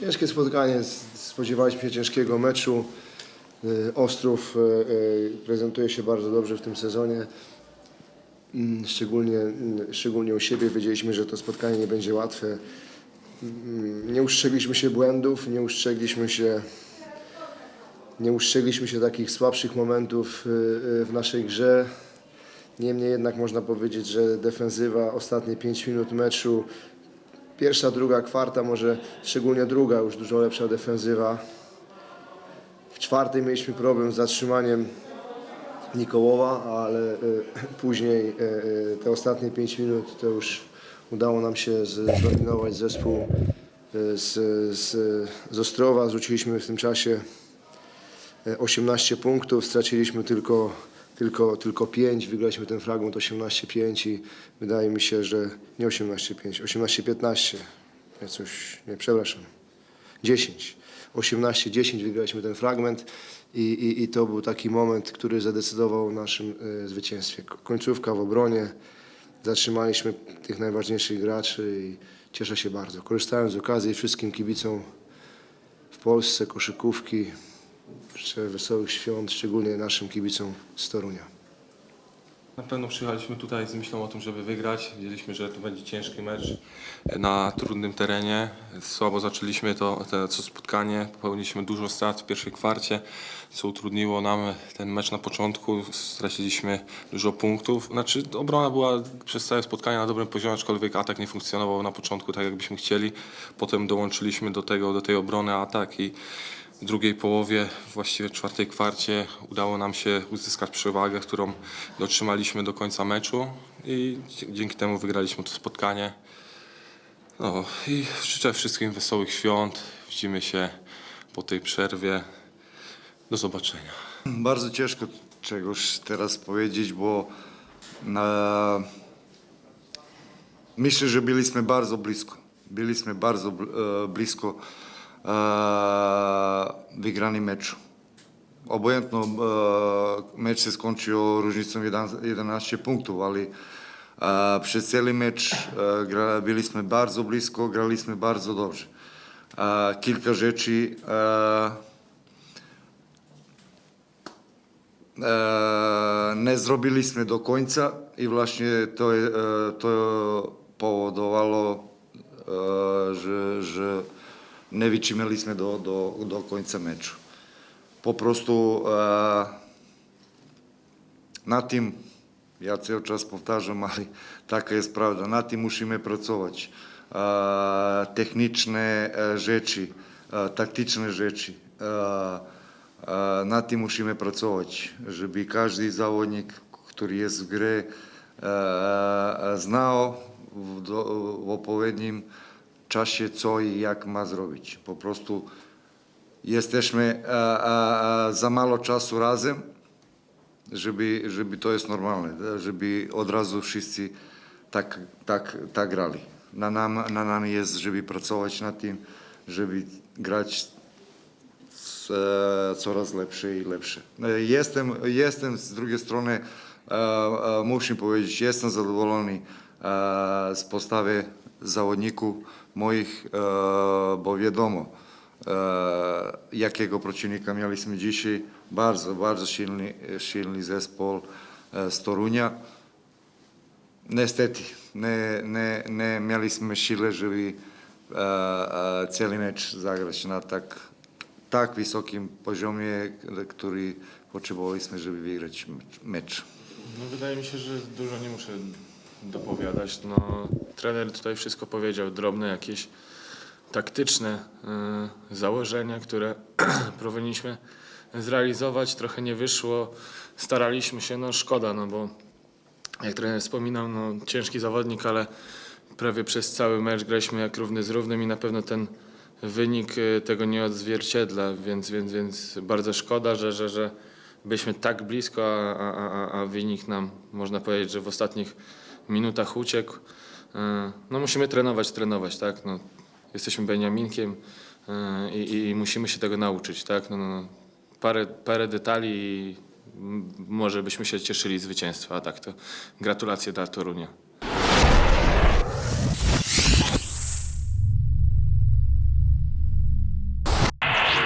Ciężkie spotkanie. Spodziewaliśmy się ciężkiego meczu. Y, Ostrów y, y, prezentuje się bardzo dobrze w tym sezonie. Mm, Szczególnie, szczególnie u siebie wiedzieliśmy, że to spotkanie nie będzie łatwe. Mm, Nie ustrzegliśmy się błędów, nie ustrzegliśmy się, nie ustrzegliśmy się takich słabszych momentów w naszej grze. Niemniej jednak można powiedzieć, że defensywa ostatnie 5 minut meczu Pierwsza, druga, kwarta, może szczególnie druga, już dużo lepsza defensywa. W czwartej mieliśmy problem z zatrzymaniem Nikołowa, ale e, później e, e, te ostatnie 5 minut to już udało nam się zdominować zespół z, z, z Ostrowa. Zrzuciliśmy w tym czasie e, 18 punktów, straciliśmy tylko, tylko, tylko 5, wygraliśmy ten fragment 18-5 i wydaje mi się, że nie 18-5, 18-15, ja coś, nie, przepraszam, 10, 18-10 wygraliśmy ten fragment i, i, i to był taki moment, który zadecydował o naszym e, zwycięstwie. Ko- Końcówka w obronie, zatrzymaliśmy tych najważniejszych graczy i cieszę się bardzo. Korzystając z okazji wszystkim kibicom w Polsce koszykówki, Życzę wesołych świąt, szczególnie naszym kibicom z Torunia. Na pewno przyjechaliśmy tutaj z myślą o tym, żeby wygrać. Wiedzieliśmy, że to będzie ciężki mecz na trudnym terenie. Słabo zaczęliśmy to, to co spotkanie. Popełniliśmy dużo strat w pierwszej kwarcie, co utrudniło nam ten mecz na początku. Straciliśmy dużo punktów. Znaczy obrona była przez całe spotkanie na dobrym poziomie, aczkolwiek atak nie funkcjonował na początku tak, jakbyśmy chcieli. Potem dołączyliśmy do tego, do tej obrony atak i drugiej połowie, właściwie czwartej kwarcie udało nam się uzyskać przewagę, którą dotrzymaliśmy do końca meczu i dzięki temu wygraliśmy to spotkanie. No i życzę wszystkim wesołych świąt. Widzimy się po tej przerwie. Do zobaczenia. Bardzo ciężko czegoś teraz powiedzieć, bo e, myślę, że byliśmy bardzo blisko. Byliśmy bardzo e, blisko e, wygrani meczu. Obojętno e, mecz się skończył różnicą 11 11 punktów, ale e, przez cały mecz e, byliśmy bardzo blisko, graliśmy bardzo dobrze. Kilka rzeczy e, e, ne zrobiliśmy do końca i właśnie to, to powodowało, że, że nie wytrzymaliśmy do, do, do końca meczu. Po prostu e, na tym, ja cały czas powtarzam, ale taka jest prawda, na tym musimy pracować. E, techniczne e, rzeczy, e, taktyczne rzeczy. E, E, nad tym musimy pracować, żeby każdy zawodnik, który jest w grze, e, e, w, do, w odpowiednim czasie, co i jak ma zrobić. Po prostu jesteśmy e, e, e, za mało czasu razem, żeby, żeby to jest normalne, żeby od razu wszyscy tak, tak, tak grali. Na nam, na nam jest, żeby pracować nad tym, żeby grać coraz lepsze i lepsze. Jestem, jestem z drugiej strony, muszę powiedzieć, jestem zadowolony z postawy zawodników moich, e, bo wiadomo, e, jakiego przeciwnika mieliśmy dzisiaj. Bardzo, bardzo silny, silny zespół e, z Torunia. Niestety, nie, nie, nie mieliśmy siły, żeby e, e, cały mecz zagrać na tak, tak wysokim poziomie, który potrzebowaliśmy, żeby wygrać mecz. No wydaje mi się, że dużo nie muszę dopowiadać. No, trener tutaj wszystko powiedział, drobne jakieś taktyczne y, założenia, które powinniśmy zrealizować. Trochę nie wyszło, staraliśmy się, no szkoda, no bo jak trener wspominał, no ciężki zawodnik, ale prawie przez cały mecz graliśmy jak równy z równym i na pewno ten wynik y, tego nie odzwierciedla, więc, więc, więc bardzo szkoda, że, że, że byliśmy tak blisko, a, a, a, a wynik nam, można powiedzieć, że w ostatnich minutach uciekł. Y, No musimy trenować, trenować, tak? No, jesteśmy Beniaminkiem y, i, i musimy się tego nauczyć, tak? No, no, no. Parę, parę detali i może byśmy się cieszyli zwycięstwa, a tak to gratulacje dla Torunia.